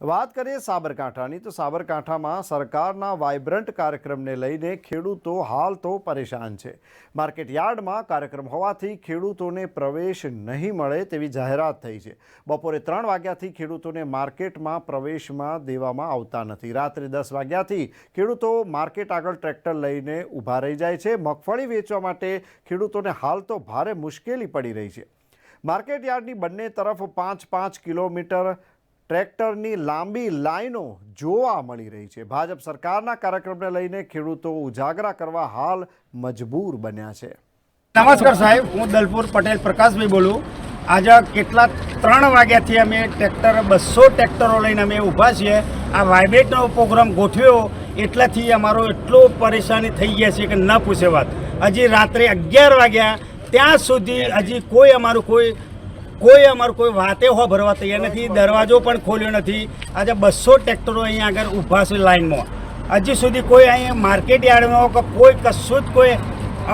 વાત કરીએ સાબરકાંઠાની, તો સાબરકાંઠામાં સરકારના વાઇબ્રન્ટ કાર્યક્રમને લઈને ખેડૂતો હાલ તો પરેશાન છે. માર્કેટ યાર્ડમાં કાર્યક્રમ હોવાથી ખેડૂતોને પ્રવેશ નહીં મળે તેવી જાહેરાત થઈ છે. બપોરે ત્રણ વાગ્યાથી ખેડૂતોને માર્કેટમાં પ્રવેશમાં દેવામાં આવતા નથી. રાત્રે દસ વાગ્યાથી ખેડૂતો માર્કેટ આગળ ટ્રેક્ટર લઈને ઊભા રહી જાય છે. મગફળી વેચવા માટે ખેડૂતોને હાલ તો ભારે મુશ્કેલી પડી રહી છે. માર્કેટ યાર્ડની બંને તરફ પાંચ પાંચ કિલોમીટર ટ્રેક્ટરની લાંબી લાઈનો જોવા મળી રહી છે. ભાજપ સરકારના કાર્યક્રમને લઈને ખેડૂતો ઉજાગરા કરવા હાલ મજબૂર બન્યા છે. નમસ્કાર સાહેબ, હું દલપુર પટેલ પ્રકાશભાઈ બોલું. આજે કેટલા ત્રણ વાગ્યાથી અમે ટ્રેક્ટર, બસો ટ્રેક્ટરો લઈને અમે ઊભા છીએ. આ વાઇબ્રેટનો પ્રોગ્રામ ગોઠવ્યો એટલાથી અમારો એટલો પરેશાની થઈ ગયા છે કે ન પૂછે વાત. હજી રાત્રે અગિયાર વાગ્યા, ત્યાં સુધી હજી કોઈ અમારું કોઈ કોઈ અમારું કોઈ વાતે હો ભરવા તૈયાર નથી દરવાજો પણ ખોલ્યો નથી. આજે બસો ટ્રેક્ટરો અહીંયા આગળ ઊભા છે લાઇનમાં હજી સુધી કોઈ અહીંયા માર્કેટ યાર્ડમાં કે કોઈ કશું જ કોઈ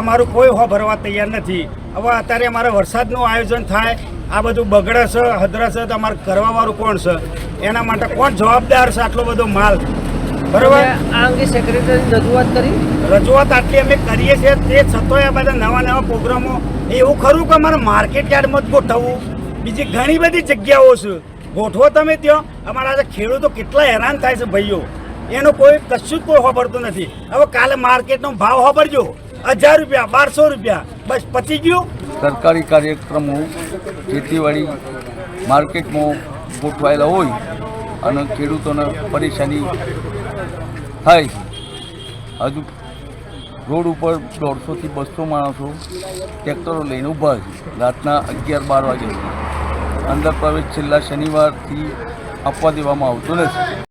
અમારું કોઈ હો ભરવા તૈયાર નથી. હવે અત્યારે અમારે વરસાદનું આયોજન થાય. આ બધું બગડે છે હદરે છે તો અમારે કરવાવાળું કોણ છે? એના માટે કોણ જવાબદાર છે આટલો બધો માલ? બરાબર? આ અંગે સેક્રેટરી રજૂઆત કરી. રજૂઆત આટલી અમે કરીએ છીએ તે છતાંય આ બધા નવા નવા પ્રોગ્રામો એવું ખરું કે અમારે માર્કેટ યાર્ડમાં જ ગોઠવવું? બીજી ઘણી બધી જગ્યાઓ છે. ગોઠવો તમે ત્યાં. અમારા આજે ખેડૂતો કેટલા હેરાન થાય છે ભાઈઓ. એનો કોઈ કશું જ કોઈ હોબડતું નથી. હવે કાલે માર્કેટનો ભાવ હોબડજો હજાર રૂપિયા, બારસો રૂપિયા. બસ પતી ગયું. સરકારી કાર્યક્રમો ખેતીવાડી માર્કેટમાં ગોઠવાયેલા હોય અને ખેડૂતોને પરેશાની થાય હજુ રોડ ઉપર દોઢસોથી બસો માણસો ટ્રેક્ટરો લઈને ઊભા છે. રાતના અગિયાર બાર વાગે. અંદર પ્રવેશ છેલ્લા શનિવારથી આપવા દેવામાં આવતો નથી.